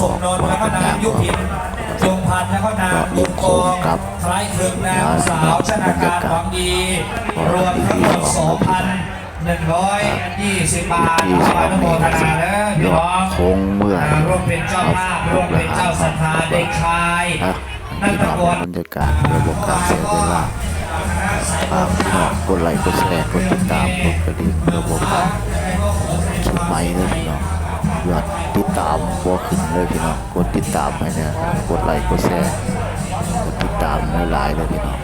สมนนท์แล้วก็นางยุพินจงพันธ์แล้วก็นางบุญกองคล้ายคลึงนางสาวชนาการหวังดี รวมทั้งหมด2,120บบาทขออนุโมทนาเด้อพี่น้องคงเมื่อร่วมเป็นเจ้าภาพร่วมเป็นเจ้าศรัทธาเด็กชายครับนักพี่ตะน้องกนบรรยากาศเดี๋ยวบการเสียเวลาฝากพี่น้องกดไลค์กดแชร์กดติดตามกดกระดิ่งเพื่อบคลิปใหม่เลยพี่น้อง ยอดติดตามบัวขึ้นเลยพี่น้องกดติดตามไปเนี่ยกดไลค์กดแชร์กดติดตามหลายๆเลยพี่น้อง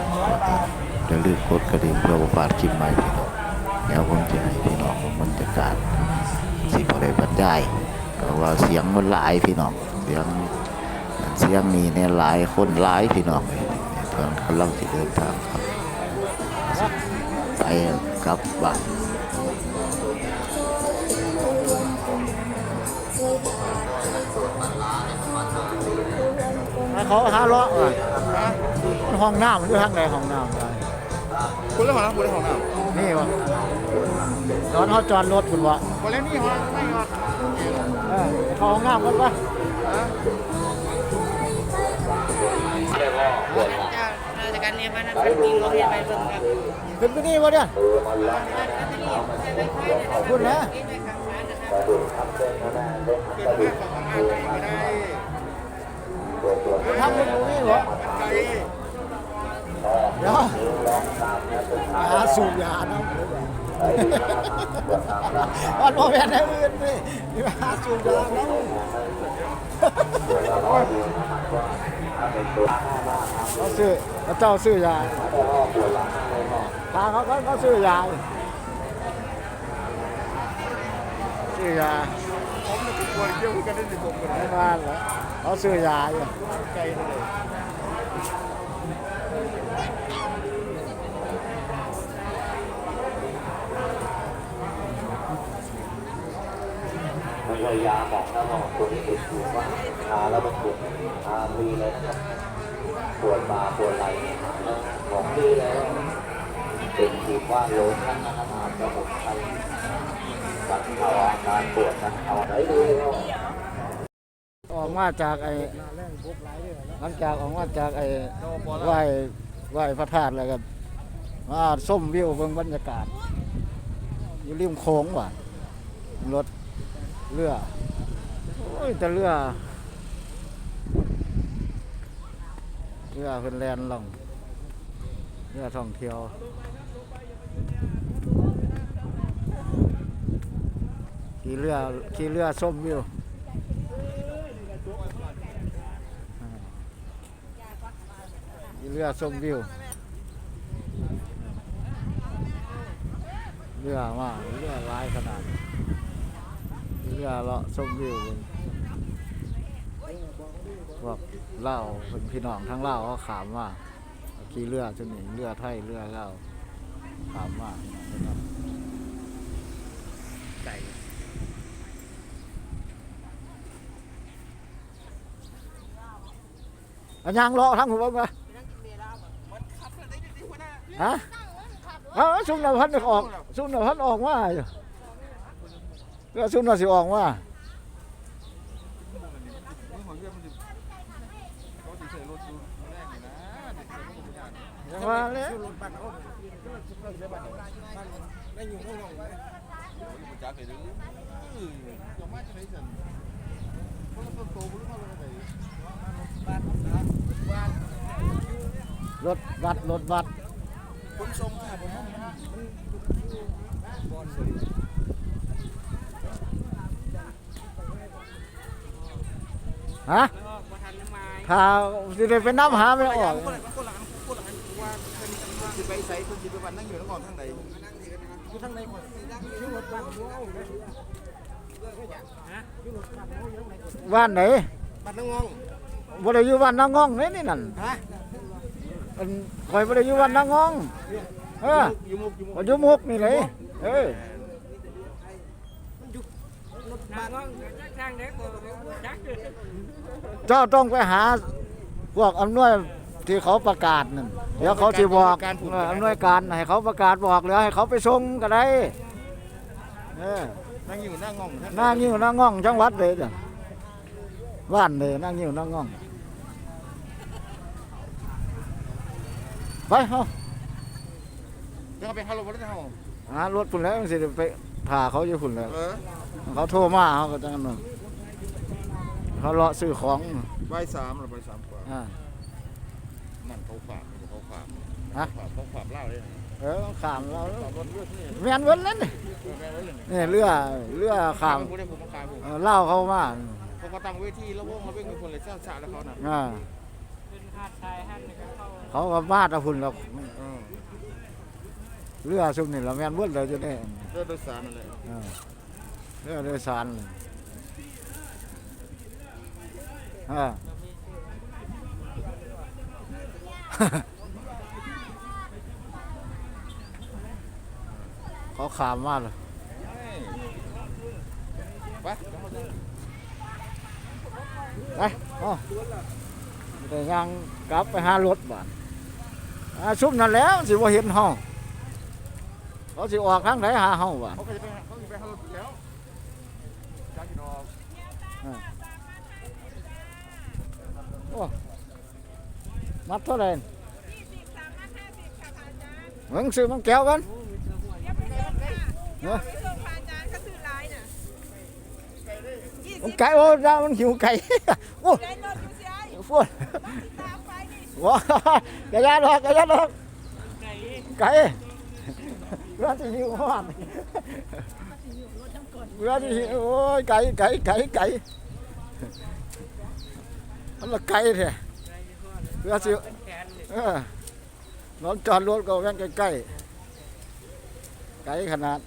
อย่าลืมกดกระดิ่งเพื่อบอกการคลิปใหม่พี่น้องเดี๋ยวผมจะให้พี่น้องบรรยากาศสิบอะไรบรรยายเพราะว่าเสียงมันหลายพี่น้องเสียงเสียงนี้เนี่ยหลายคนหลายพี่น้องเพื่อนกำลังจะเดินทางครับไปกลับบ้าน เขาหาเลาะอะมันห้องน้ำมันอยู่ทางไหนห้องน้ำได้คุณเล่นของน้ำคุณเล่นของน้นี่วะตอนเขาจอดรถคุณวะคุณเล่นนี่ฮะไม่ฮะเออเขาห้องน้ำกันปะราชการเรียนบ้านนั้นเป็นจริงโรงเรียนไปเบิ่งครับขึ้นไปนี่วะเนี่ยคุณนะทำมันอยู่ นี่วะเดี๋ยวหาสูบยาเนาะวันพ่อแม่ในอื่นนี่หาสูบยาเนาะเขาซื้อเขาเจ้าซื้อยาพาเขาเขาเขาซื้อยาซื้อยาผมเนี่ยเป็นคนเที่ยวกันได้สิบหกคนในบ้านเหรอ เขาซื้อยาอยู่ใจเลยไม่ใช่ยาบอกนะว่าคนที่ติดอยู่ว่าทาแล้วมันปวดทาฟรีเลยนะครับปวดบ่าปวดไหล่หาแล้วของฟรีแล้วเป็นทีว่าโลชั่นนะครับอาบสมุนไพรบรรเทาอาการปวดบรรเทาไหนดูแล้ว มาจากไอ้หลังจากออกมาจากไอ้ไหวไหวพระธาตุแล้วก็มาส้มวิวเบิ่งบรรยากาศ อยู่ริมโค้งว่ะรถเรือโอ้ยแต่เรือเรือเพิ่นแลนลงเรือท่องเที่ยวขี่เรือขี่เรือส้มวิวอ่าขี่ เรือส้มวิว เรือมาเรือหลายขนาด เรือเลาะส้มวิวพวกเล่าพี่น้องทั้งเล่าเขาขามว่าขี่เรือจนหนีเรือไทยเรือเล่าวถามว่านะครับไก่อันยังรอทั้งหัวมา ฮะเอาซุ่มเราพัดออกซุ่มเราพัดออกว่าอยู่ก็ซุ่มเราสิออกว่านี่ขออกว่าว่าแล้วมันจักเลยดื้อจะมาจะไหนสันเพรโตบุรุษมาเลยรถบัดรถบัด คนทรงค่ะผมบอลสวยฮะบ่ทันน้ำไม้ถ้าสิได้ไปน้ำหาไม่ออกคนละคนละคนละว่าเป็นสิไปใส่คนสิไปวันนั่งอยู่แล้วก่อนทางไหนอยู่ทางไหนก่อนบ้านไหนบ้านนั่งงงบ่ได้อยู่บ้านนางงองนี่นี่นั่นฮะ อันข่อยบ่ได้อยู่บ้านนางงองเอออยู่มุกอยู่มุกบ่อยู่มุกนี่เลยเออทางน้องจักทางเด็กบ่จักเจ้าต้องไปหาพวกอำนวยที่เขาประกาศนั่นเดี๋ยวเขาสิบอกเอออำนวยการให้เขาประกาศบอกแล้วให้เขาไปส่งก็ได้เออนั่งอยู่นั่งงงหน้างิ้วหน้าง่องจังหวัดเลยจ้ะบ้านเลยหน้างิ้วหน้าง่อง ไปเฮาเดี๋ยวเขาไปฮัลโหลวันนี้เฮาหารถพุ่นแล้วสิได้ไปถ่าเขาอยู่พุ่นแล้ว เออเขาโทรมาเขาก็จังนั้นเขาเลาะซื้อของใบสามหรือใบสามกว่าอ่านั่นเขาฝากเขาฝากฮะฝากเขาฝากเล่าเลยเออขามเราฝากรถเลือดนี่แม่นเวินแล้วนี่แม่ไว้เลยนี่เรือเรือขามผู้ได้ผมมาขายผมเออเล่าเขามาเขาก็ตั้งเวทีแล้ววงแล้วเว้งเป็นคนเลยเจ้าชาแล้วเขาน่ะอ่า เป็นหาดชายหันนี่ก็เข้า เขาก็มาแตะพุ่นแล้วเออเรือซุ่มนี่เราแม่นเวินเลยจะได้เรือโดยสารนั่นแหละเออเรือโดยสารเลยอ่าเขาขามมาเลยไปไปอ๋อแต่ยังกลับไปหารถบ้านอ่า ซุ่มนั่นแหล้วสิว่าเห็นห้องเขาสิออกทางไหนหาห้องบ้านเขาก็จะไปเขาจะไปฮัลโหลแล้วจ้ากินออกโอ้มัดเท่าไหร่มึงซื้อมังแก้วกันเนาะมันไก่โอ้ดามันหิวไก่โอ้ฟวด ว้ากระยาดอกกระยาดอกไก่เรือที่หิวมากเรือที่หิวโอ้ยไก่ไก่ไก่ไก่มันละไก่แท้เรือสิเออน้องจอดรถก็แว่งใกล้ๆไกลขนาด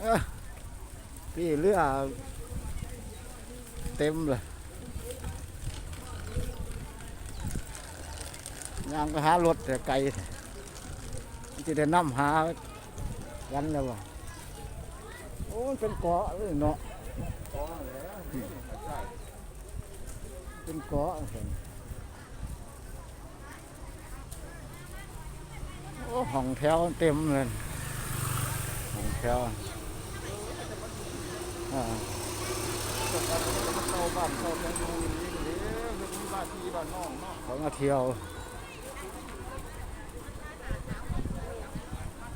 เออพี่เรือ เต็มเลยยางไปหารถแต่ไกลที่ได้น้ำหากันแล้ววะโอ้เป็นเกาะเลยเนาะเป็นเกาะเห็นโอ้ห้องแถวเต็มเลยห้องแถวอ่าาบ้านเข้าแทงดูอย่างนี้เด้อมีบ้านที่บ้านน้องเนาะเขามาเที่ยว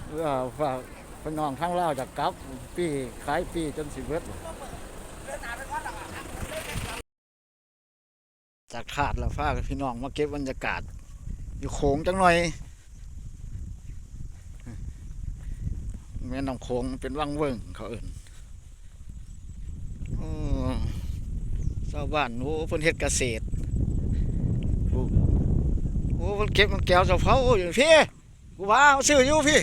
เพื่อฝากพี่น้องทั้งเล่าวจากกลับปีขายปีจนสิบเวดจากขาดแล้วฟ้ากพี่น้องมาเก็บบรรยากาศ อยู่โขงจังหน่อยแม่น้ำโขงเป็นวังเวิงเขาเอิ่นโอ้ ชาวบ้านโอ้เพิ่นเฮ็ดเกษตรโอ้เพิ่นเก็บมันแก้วสะเพราอยู่พี่กูว่ามาซื้ออยู่พี่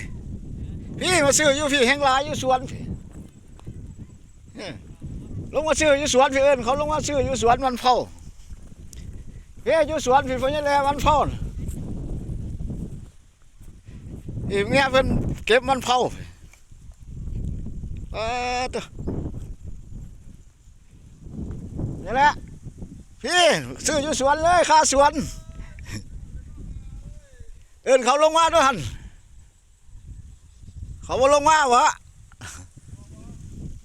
พี่มาซื้ออยู่พี่แห่งลายอยู่สวนพี่ลงมาซื้ออยู่สวนพี่เอิ้นเขาลงมาซื้ออยู่สวนมันเผาไปเฮ้ยอยู่สวนพี่เพิ่นยังแลมันเผาอีเมียเพิ่นเก็บมันเผาเออตัว นี่แหละ พี่ซื้ออยู่สวนเลยค่าสวน เอินเขาลงมาด้วยหันเขาบ่ลงมาวะ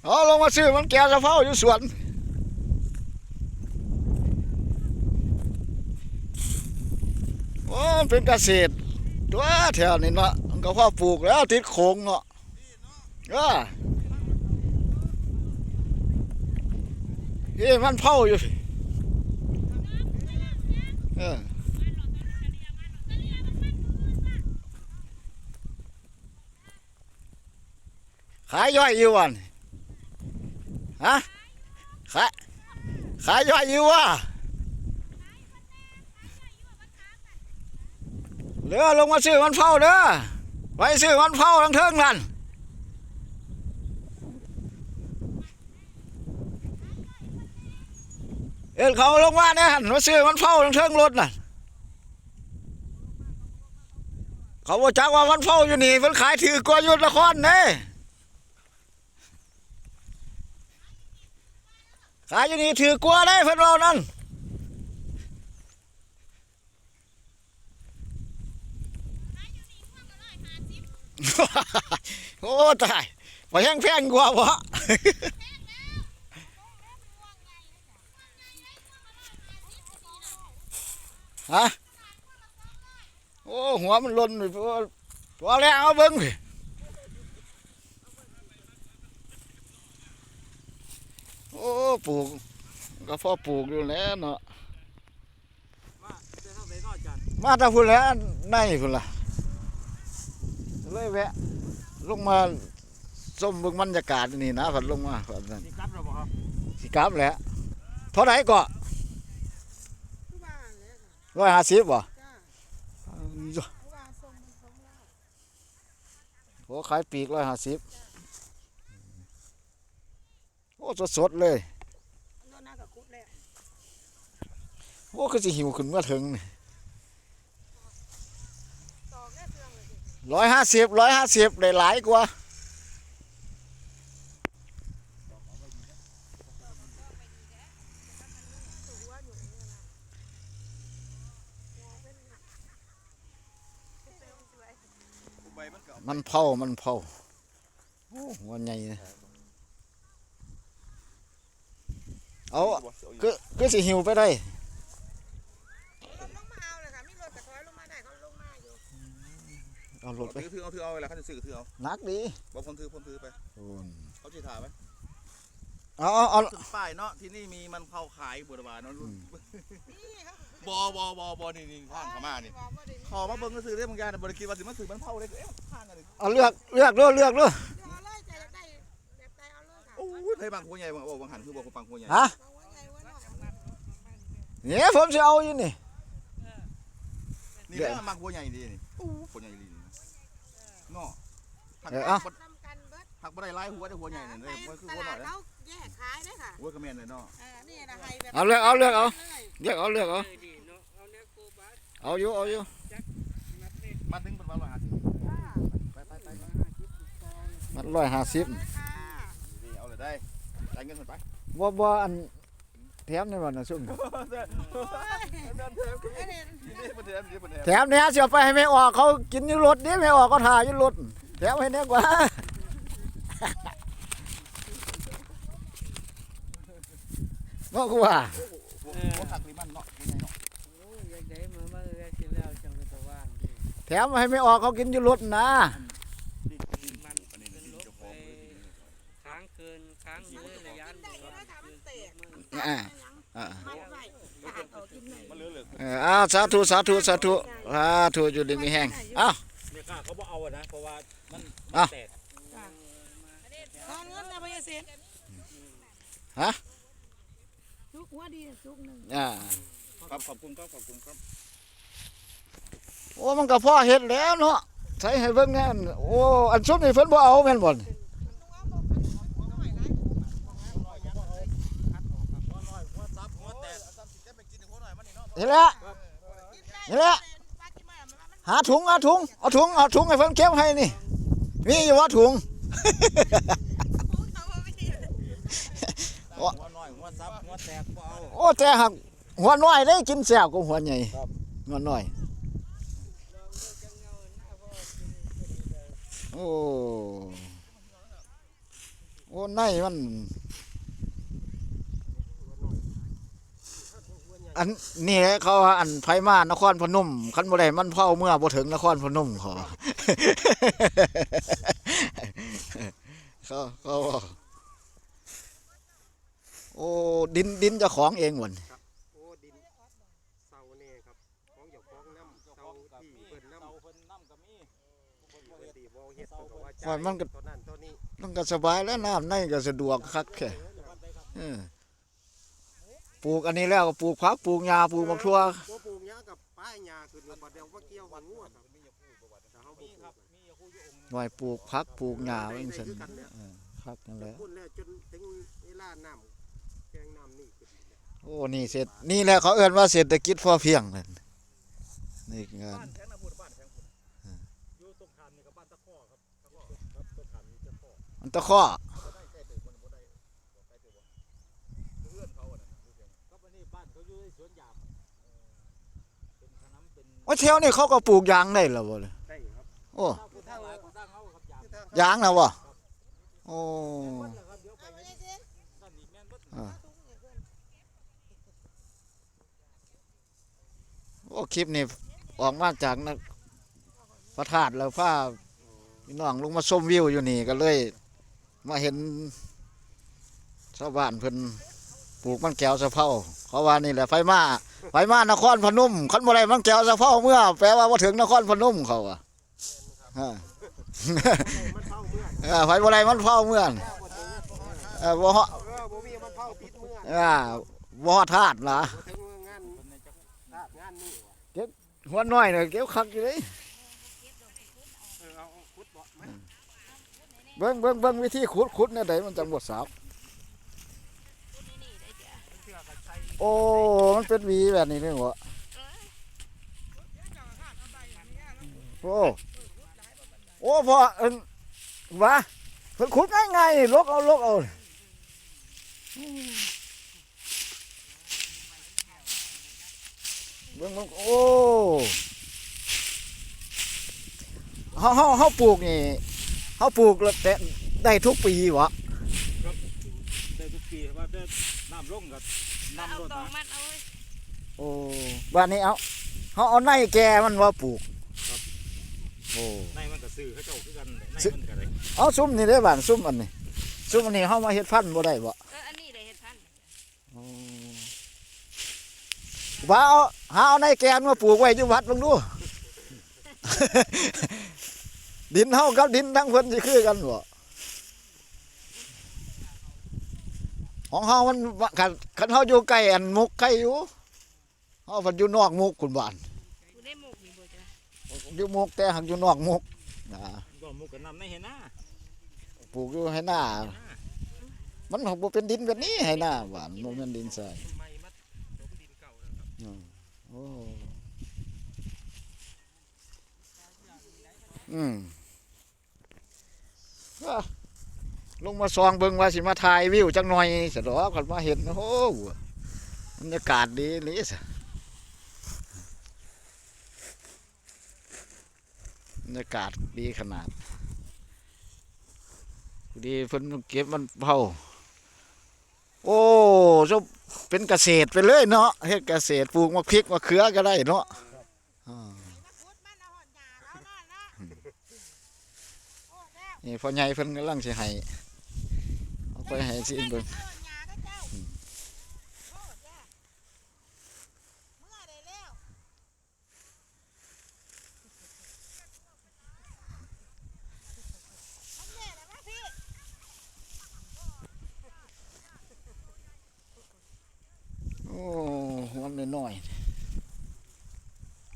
เขาลงมาซื้อมันแก่สะเพ้าอยู่สวนโอ้เป็นเกษตรตัวแถวนี้เนาะก็พ่อปลูกแล้วติดโขงเนาะเออ เฮ้ยมันเผาอยู่เออขายย่อยอยู่วันฮะขายขายย่อยอยู่วะเรือลงมาซื้อมันเผาเด้อไปซื้อมันเผาทั้งเทิงนั่น เอ็นเขาลงมาเนี่ยหันมาซื้อมันเผาทั้งเทิงรถน่ะ เขาบอกจักว่ามันเผาอยู่นี่มันขายถือกว่าอยุทธนครเน่ขายอยู่นี่ถือกว่าได้เพิ่นเรานั่นโอ้ตายมาแห้งแพงกว่าวะ ฮะโอ้หัวมันหล่นไปพอพอแล้วเอาเบิ้งสิโอ้ปลูกก็พอปลูกอยู่แล้วเนาะมาแต่พุ่นแล้วในพุ่นล่ะเลยแวะลงมาส้มเบิ่งบรรยากาศนี่นะผัดลงมาผัดนั้นนี่กลับแล้วบ่ครับสิกลับแหล้วเท่าไหร่ก็ ร้อยห้าสิบบ่โอ้ขายปีกร้อยห้าสิบโอ้สดๆเลยโอ้คือสิหิวขึ้นมาถึงนี่ร้อยห้าสิบร้อยห้าสิบได้หลายกว่า มันก็มันเผามันเผาโอ้หัวใหญ่นะเอาบ่เสียวอยู่คือคือสิหิวไปได้ลงมาเอาเลยค่ะมีรถกระถอยลงมาได้เขาลงมาอยู่เอารถไปถือถือเอาถือเอาเวลาเขาจะซื้อก็ถือเอาหนักดีบอกคนถือคนถือไปโอ้ยเขาจะถ่ายไหมเอาเอาเอาขึ้นป้ายเนาะที่นี่มีมันเข้าขายบัวบานเนาะนี่เขา บอบอบอบอนี่นี่ข้างเขามานี่บอกว่าได้มีขอมาเบิ่งก็ซื้อได้บางอย่างบริกินว่าสิมาซื้อมันเผาเลยเอ๊ะข้างกันนี่เอาเลือกเลือกด้วยเลือกด้วยเอาเลยใจได้แบบใจเอาเลยค่ะโอ้ยให้บางหัวใหญ่บางโอ้บางหันคือบอกว่าบางหัวใหญ่ฮะบอกว่าไงว่าเนาะเนี่ยผมจะเอาอยู่นี่นี่แหละบางหัวใหญ่ดีนี่โอ้หัวใหญ่ดีเนาะผักเออเอาทำกันเบิดผักบ่ได้หลายหัวได้หัวใหญ่นี่เลยมันคือตหัวหน่ลาอยนะดเขาแยกขายได้ค่ะหัวกระแมนเลยเนาะเออนี่นะให้แบบเอาเลือกเอาเลือกเอาเลยเลือกเอาเลือกเอา เอาอยู่เอาอยู่มาถึงเป็นวันละห้าสิบไปไปไปไปมันร้อยห้าสิบค่ะดีเอาเลยได้จ่ายเงินคนไปบ่บ่อันแถมในวันน่ะซุ่มเดินเดินเดินไอ้เนี่ยนี่ประเดี๋ยวนี่ประเดี๋ยวแถมเนี่ยเสียไปให้ไม่ออกเขากินอยู่รถนี่ไม่ออกก็ถ่ายอยู่รถแถมให้เนี่ยกว่าเนาะกูว่า หัวผักลิมันเนาะหัวใหญ่เนาะ แถมให้ไม่ออกเขากินอยู่รถนะค้างคืนค้างมื้อระยะได้อยู่นะคะมันเตะอ่าอ่ามันไหวขาดออกกินไหนมันเหลือเหลือเอออ้าวสาธุสาธุสาธุสาธุอยู่ดีมีแห้งอ้าวเนี่ยค่ะเขาบอกเอาอะนะเพราะว่ามันอะแตกทอนเงินนะพยาเสียฮะจุกหัวดีจุกหนึ่งอ่าครับขอบคุณครับขอบคุณครับโอ้มันก็พ่อเฮ็ดแล้วเนาะใส่ให้เบิ่งแน่นโอ้อันชุดนี่เพิ่นบ่เอาแม่นบ่นี่หัวซับหัวแตกซับสิแกไปกินหัวหน่อยมันนี่เนาะนี่แหละนี่แหละหาถุงเอาถุงเอาถุงเอาถุงให้เพิ่นเก็บให้นี่มีอยู่ว่าถุงหัวน้อยหัวซับหัวแตกบ่เอาโอ้แต่หักหัวน้อยได้กินแซ่บกว่าหัวใหญ่ครับหัวน้อย โอ้โอ้ในมันอันนี่แหละเขาว่าอันไผมานครพนมคันบ่ได้มันเผาเมื่อบ่ถึงนครพนมขาเขาเขาโอ้ดินดินเจะของเองหมด โอ้ดินเสาเนี่ยครับของเจ้าของน้ำเสาที่เพิ่นน้ำเพิ่นน้ำก็มีเพิ่นบ่ดีบ่เฮ็ดเพิ่นก็ว่าว่ามันก็ตัวนั้นตัวนี้มันก็สบายแล้วน้ำในก็สะดวกคักแค่เออปลูกอันนี้แล้วก็ปลูกผักปลูกหญ้าปลูกมะทั่วบ่ปลูกหญ้ากับป้ายหญ้าขึ้นแล้วบัดเดี๋ยวว่าเกี่ยวกับงัวครับแต่เฮาบ่ปลูกครับหน่อยปลูกผักปลูกหญ้าไว้จังซั่นเออครับนั่นแหละพูดแล้วจนถึงเวลาน้ำแกงน้ำนี่ขึ้นแล้วโอ้นี่เสร็จนี่แหละเขาเอิ้นว่าเศรษฐกิจพอเพียงนั่นนี่งาน มันตะข้อได้ใกล้ตึกมันบ่ได้บ่ใกล้ตึกบ่เพื่อนเขาอะนะดูเพียงครับอันนี้บ้านเขาอยู่ในสวนยางเป็นขนำเป็นว่าแถวนี้เขาก็ปลูกยางได้แล้วบ่เลยได้ครับโอ้คือทางหลายกว่าทางเฮาครับยางยางนะบ่โอ้ครับเดี๋ยวไปนั่นนี่แม่นเบิดอ่าโอ้คลิปนี้ออกมาจากนักพระธาตุแล้วพาพี่น้องลงมาชมวิวอยู่นี่ก็เลย มาเห็นชาวบ้านเพิ่นปลูกมันแก้วสะเพราเขาว่านี่แหละไฟมาไฟมานครพนมคันบ่ได้มันแก้วสะเพราเมื่อแปลว่าบ่ถึงนครพนมเขาอะฮะมันเผาเมื่อเออไฟบ่ได้มันเผาเมื่อเออบ่ฮอเออบ่มีมันเผาปิดเมื่ออ่าบ่ฮอดธาตุล่ะถึงงานลาบงานนี่ว่ะหัวน้อยเนี่ยเก็บคักอยู่เลย เออเอาเอาขุดบ่มัน เบิ่งเบิ่งเบิ่งวิธีขุดขุดเนี่ยใดมันจังบ่สาวโอ้ มันเป็นวีแบบนี้เลยเหรอโอ้โอ้พอเอิ้นว่าเพิ่นขุดง่ายๆนี่ลกเอาลกเอาเบิ่งเบิ่งโอ้เฮาเฮาเฮาปลูกนี่ เฮาปลูกแล้วแต่ได้ทุกปีวะได้ทุกปีว่าได้น้ำลงกับเอาน้ำลดตองนะมัดเอาไว้โอ้บ้านนี้เอาเขาเอาในแกมันว่าปลูกโอ้ในมันก็ซื้อเขาเจ้าคือกันในซื้อมันก็ได้เอาซุ้มนี่ได้อบ้านซุ้มอันนี้ซุ้มอันนี้เขามาเฮ็ดพันธุ์บ่ได้บ่เอออันนี้ได้เฮ็ดพันธุ์โอ้ว่าเอาหาเอาในแกนมาปลูกไว้อยู่วัดเบิ่งดู ดินเฮากับดินทั้งเพิ่นสิคือกันบ่ของเฮามันคันคันเฮาอยู่ใกล้อันมุกใกล้อยู่เฮาเพิ่นอยู่นอกมุกคุณบ้านกูได้หมกนี่บ่จ้ะอยู่มุกแต่หักอยู่นอกมุกนะก็มุกกับน้ำในเห็นหน้าปลูกอยู่ให้หน้า มันบ่เป็นดินแบบนี้ให้หน้าหวานบ่แม่นดินทรายไม่มัดผมดินเก่าแล้วครับอืมโอ้อืมอะ ลงมาซองเบิงว่าสิมาถ่ายวิวจังหน่อยสะดอกก่อนมาเห็นโอ้โหบรรยากาศดีนี่สบรรยากาศดีขนาดดีเพิ่นเก็บมันเผาโอ้จะเป็นเกษตรไปเลยเนาะเฮ็ดเกษตรปลูกมะพริกมะเขือก็ได้เนาะอ่า นี่พ่อใหญ่เพิ่นกำลังสิให้เอาไปให้สิเบิ่งโอ้หัวน้อย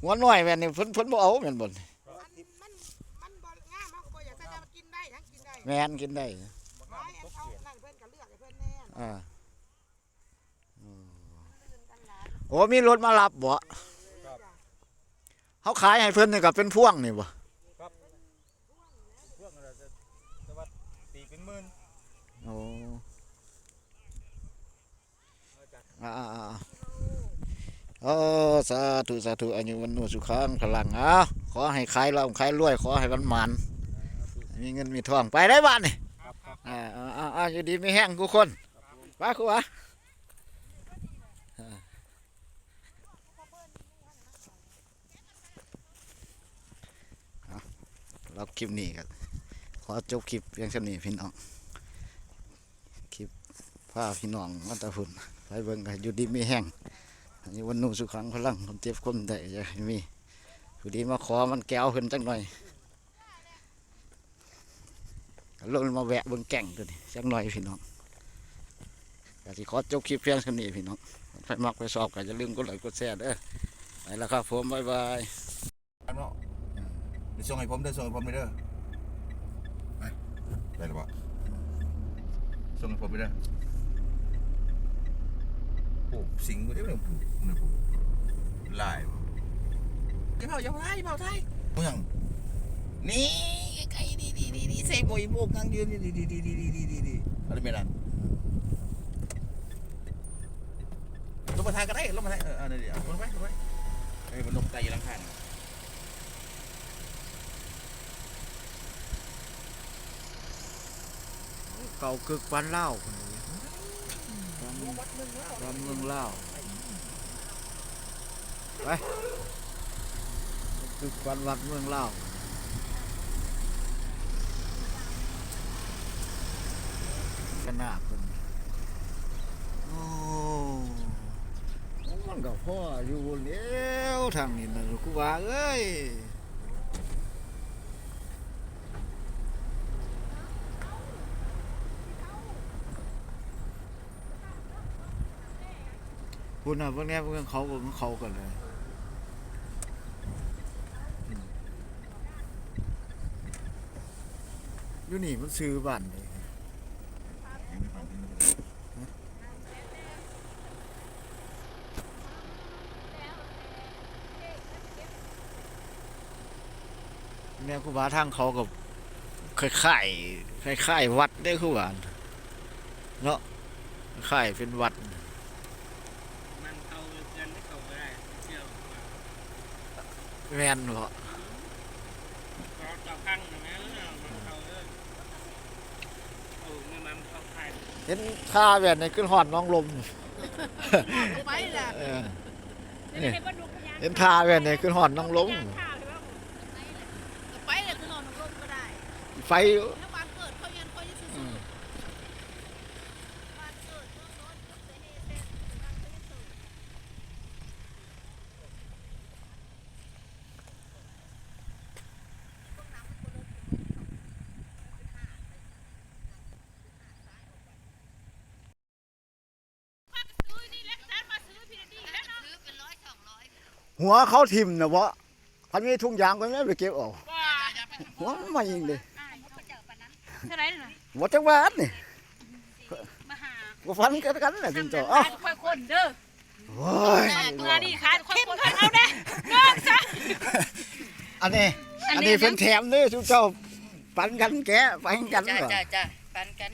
หัวน้อยแม่นนี่เพิ่นเพิ่นบ่เอาแม่นบ่ แม่นกินได้ไม้อันเขานั่นเพิ่นก็เลือกให้เพิ่นแน่นอ่าลื่นกันหลายโอ้มีรถมารับบ่เขาขายให้เพิ่นนี่ก็เป็นพ่วงนี่บ่เพื่อนอะไรจะจะว่าตีเป็นหมื่นโอ้อ่าๆๆโอ้สาธุสาธุอายุวันโนสุขังพลังอะขอให้ขายเราขายรวยขอให้มันมัน มีเงินมีทองไปได้บ้านนี่อ่าอ่าอ่าอยู่ดีไม่แห้งกูคนไปครูวะอ่าเราคลิปนี้กันขอจบคลิปเพียงเท่านี้พี่น้อง คลิปพาพี่น้องมาตะพุ่นไปเบิ่งกันอยู่ดีไม่แห้งอันนี้วันนู้สุขังพลังคนเจ็บคนได้จะมีผู้ดีมาขอมันแก้วขึ้นจังหน่อยก็ ลงมาแวะเบิ่งแก่งตัวนี้จังหน่อยพี่น้องก็สิขอจบคลิปเพียงเท่านี้พี่น้องไปมักไปสอบก็อย่าลืมกดไลค์กดแชร์เด้อไปแล้วครับผมบ๊ายบายเนาะเดี๋ยวส่งให้ผมเด้อส่งให้ผมไปเด้อไปได้หรือเปล่าส่งให้ผมไปเด้อโอ้สิงกูได้ไหมผมเนี่ยผมลายบ่อย่าเผาอย่าเผาไทยอย่าเผาไทยมึงยังนี่ไก่ ดีดีดีดีเสกโบยโบกนั่งยืนดีดีดีดีดีดีดีดีอะไรไม่ได้ลงมาทางก็ได้ลงมาทางเออเดี๋ยวลงไปลงไปเฮ้ยมันนกใจอยู่ลังคานเก่ากึกปันเล่าคนนี้ปันปันเมืองเล่าไปกึกปันวัดเมืองเล่า ขนาดคนโอ้มันก็พ่ออยู่เล้วทางนี้นะลูกกูว่าเอ้ยคุณอะพวกนี้พวกเขาก็ของเขากันเลยอยู่นี่มันซื้อบ้านเลย เนี่ยครูบาทางเขากับคล้ายๆคล้ายๆวัดได้อครูบาเนาะคล้ายๆเป็นวัดมันเข้าเกินไม่เข้าก็ได้เชื่อว่าแมนเหรอเราเจ้าข้างนะแม่มันเข้าเลยโอ้เงินมันเข้าไทยเห็นท่าแบบนี้ขึ้นหอดน้องลมไปล่ะเออนี่เห็นท่าแบบนี้ขึ้นหอดน้องลม ไปเลยคือนอนลงก็ได้ ไฟถ้าบ้านเกิดเขายันเขาจะซื้ออืมบ้านเกิดเมืองนอนยกเสนีเสร็จบ้านเขาจะซื้อหัวเขาทิ่มนะวะพันมีทุ่งยางก็ไม่ไปเก็บออกหัวมันมายิงเลย เท่าไหรน่ะหมดจังหวัดนี่มาหาก็ฟันกันกันแหละจริงจ้ะเอ้าค่อยคนเด้อโอ้ยตัวนี้ขาดค่อยคนเอาเด้เด้อซะอันนี้ อัอันนนี้นี้เป็นแถมนี่ทุกเจ้าปันกันแกะปันกันจ้าก่อนจ้าจ้าปันกัน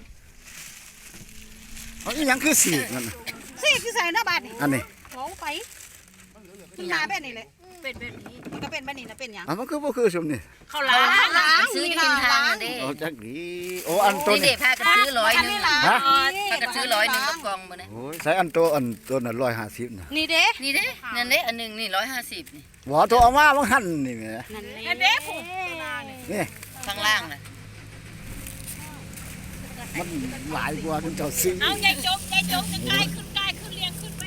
อันนี้ยังคือสีกนั่นน่ะสิคือใส่หน้าบ้านนี่อันนี้โอ้ไปขึ้นมาแบบนี้เลยเป็นแบบนี้มันก็ เป็นแบบนี้นะเป็นหยังอันมันคือบ่คือสมนี่เขาล้างล้างซื้อกินทางเด้โอ้จักดีโอ้อันตัวนี่นี้เด็กพากันซื้อร้อยหนึงฮะพากันซื้อร้อยหนึงกับกล่องมื้อนี้โอ้ยใส่อันตัวอันตัวนั้นร้อยห้าสิบนะนี่เด้นี่เด้นั่นเด้อันหนึงนี่ร้อยห้าสิบนี่หมอตัวเอามาบังหันนี่แหมนั่นเด้ผมนี่ข้างล่างน่ะมันหลายกว่าที่เจ้าซื้อเอาใหญ่จกใหญ่จกจะกลายขึ้นกลายขึ้นเรียงขึ้นไป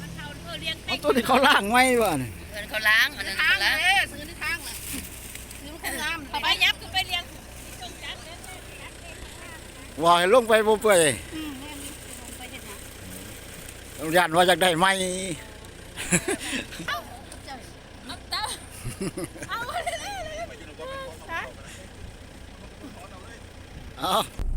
มันเท่าเออเรียงเอาตัวนี้เขาล่างไว้ว่ะนี่เอิ้นเขาล้างอันนั้นทางเขาล้างเด้ซื้อในทางน่ะซื้อมันงามไปยับขึ้นไปเรียงว่าให้ลงไปบ่เปื่อยอดหยังย่านว่าอยากได้ไหมเอาเอาเอา